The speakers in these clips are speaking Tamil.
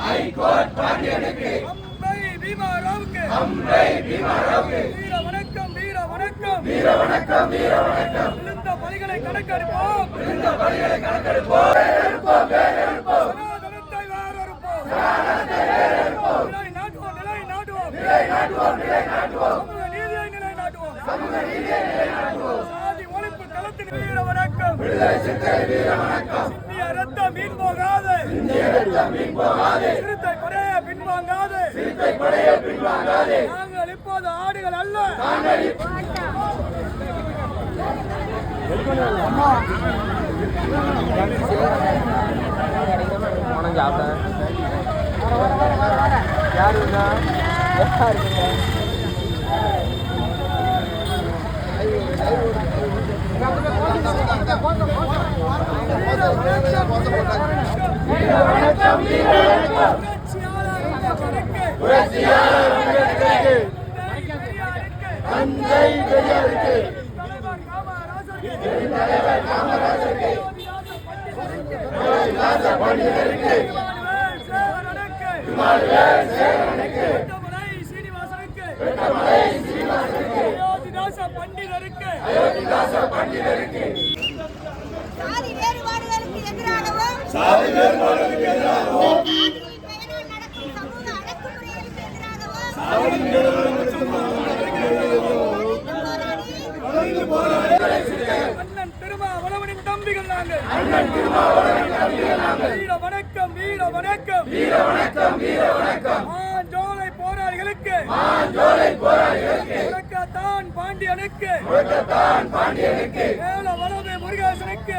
ஹைகோர்ட் பாண்டியனுக்கு அம்பை பீமாராவுக்கு அம்பை பீமாராவுக்கு வீர வணக்கம் வணக்கம். வீர வணக்கம் வீர வணக்கம் விழுந்த பலிகளை கணக்கெடுப்போம். விழுந்த பலிகளை கணக்கெடுப்போம். சனாதனத்தை வேறறுப்போம் நிலை நாட்டுவோம் நிலை நாட்டுவோம். நிலை நாட்டுவோம் நிலை நாட்டுவோம். சமூக நீதியை நிலை நாட்டுவோம். சமூக நீதியை நிலை நாட்டுவோம். சாதி ஒழிப்பு களத்தில் வீர வணக்கம் சிந்திய ரத்தம் மீன் போகாது. சிறுத்தை படைய பின்வாங்காது. சிறுத்தை படைய பின்வாங்காது. ஆடுகள் அல்ல. புரட்சியாளர் பெரியாருக்கு தலைவர் காமராஜருக்கு பண்டிதருக்கு பண்டிதருக்கு சாதி வேறுபாடுகளுக்கு சாதி வேறுபாடுகளுக்கு எதிராகவும் அண்ணன் திருமாவளவனின் தம்பிகள் நாங்கள் அண்ணன் திருமாவளவனின் தம்பிகள் நாங்கள் வீர வணக்கம் வீர வணக்கம். வீர வணக்கம் வீர வணக்கம் மாஞ்சோலை போராளிகளுக்கு. மாஞ்சோலை போராளிகளுக்கு முழக்கத்தான் பாண்டியனுக்கு. முழக்கத்தான் பாண்டியனுக்கு. மேல வலது முருகேசனுக்கு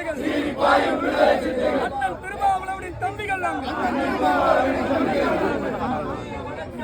விடுதலை அண்ணன் திருமாவளவனின் தம்பிகள் நாங்கள்.